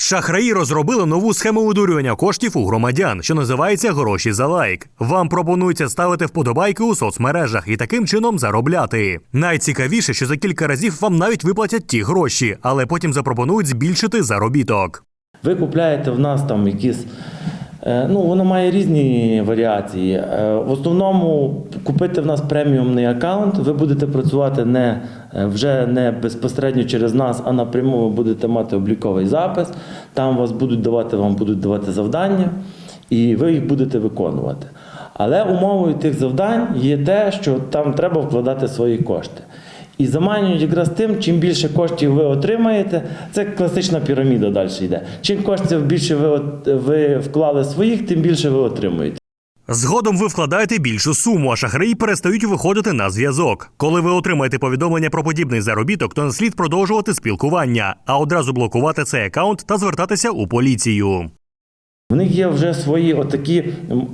Шахраї розробили нову схему видурювання коштів у громадян, що називається гроші за лайк. Вам пропонується ставити вподобайки у соцмережах і таким чином заробляти. Найцікавіше, що за кілька разів вам навіть виплатять ті гроші, але потім запропонують збільшити заробіток. Ви купляєте в нас там якісь. Е, Ну, воно має різні варіації. Е, В основному купити в нас преміумний аккаунт, ви будете працювати не, е, вже не безпосередньо через нас, а напряму ви будете мати обліковий запис. Там вас будуть давати, вам будуть давати завдання, і ви їх будете виконувати. Але умовою тих завдань є те, що там треба вкладати свої кошти. І заманюють якраз тим, чим більше коштів ви отримаєте, це класична піраміда далі йде. Чим коштів більше ви, ви вклали своїх, тим більше ви отримуєте. Згодом ви вкладаєте більшу суму, а шахраї перестають виходити на зв'язок. Коли ви отримаєте повідомлення про подібний заробіток, то не слід продовжувати спілкування, а одразу блокувати цей аккаунт та звертатися у поліцію. В них є вже свої отакі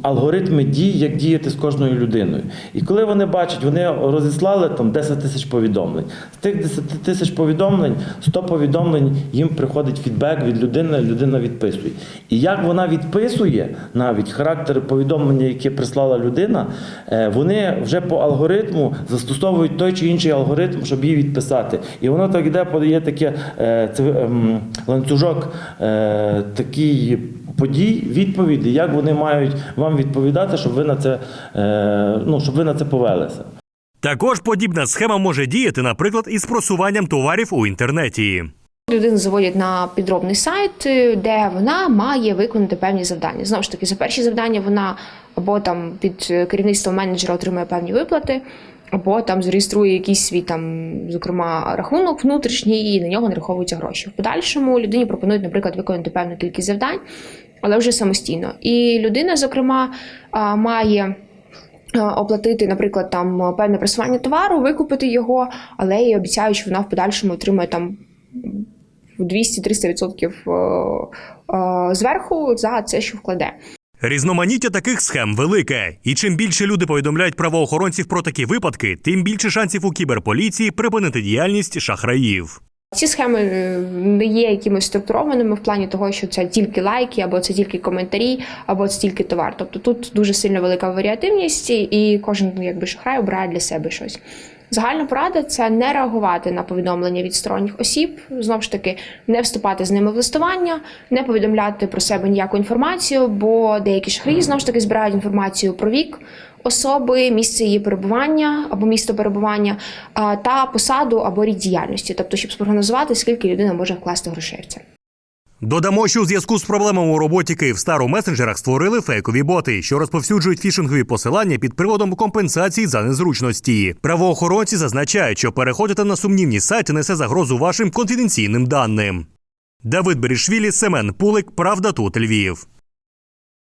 алгоритми дій, як діяти з кожною людиною. І коли вони бачать, вони розіслали там 10 тисяч повідомлень. З тих 10 тисяч повідомлень, 100 повідомлень їм приходить фідбек від людини, людина відписує. І як вона відписує навіть характер повідомлення, яке прислала людина, е, вони вже по алгоритму застосовують той чи інший алгоритм, щоб її відписати. І воно так іде, подає таке е, ем, ланцюжок е, такий подій, відповіді, як вони мають вам відповідати, щоб ви на це, е, ну, щоб ви на це повелися. Також подібна схема може діяти, наприклад, із просуванням товарів у інтернеті. Людину заводять на підробний сайт, е, де вона має виконати певні завдання. Знову ж таки, за перші завдання вона або там під е, керівництвом менеджера отримує певні виплати, або там зареєструє якийсь свій там, зокрема, рахунок внутрішній, і на нього нараховуються гроші. В подальшому людині пропонують, наприклад, виконати певну кількість завдань, але вже самостійно. І людина, зокрема, має. Оплатити, наприклад, там певне просування товару, викупити його, але і обіцяють, що вона в подальшому отримує там в 200-300% е, е, зверху за це, що вкладе. Різноманіття таких схем велике, і чим більше люди повідомляють правоохоронців про такі випадки, тим більше шансів у кіберполіції припинити діяльність шахраїв. Ці схеми е, не є якимось структурованими в плані того, що це тільки лайки, або це тільки коментарі, або це тільки товар. Тобто тут дуже сильно велика варіативність, і кожен ну, якби шахрай обирає для себе щось. Загальна порада це не реагувати на повідомлення від сторонніх осіб, знову ж таки, не вступати з ними в листування, не повідомляти про себе ніяку інформацію, бо деякі шахраї знову ж таки збирають інформацію про вік особи, місце її перебування або місто перебування та посаду або рід діяльності, тобто, щоб спрогнозувати, скільки людина може вкласти грошей в це. Додамо, що у зв'язку з проблемами у роботі Київстар у месенджерах створили фейкові боти, що розповсюджують фішингові посилання під приводом компенсації за незручності. Правоохоронці зазначають, що переходити на сумнівні сайти несе загрозу вашим конфіденційним даним. Давид Берішвілі, Семен Пулик, Правда тут Львів.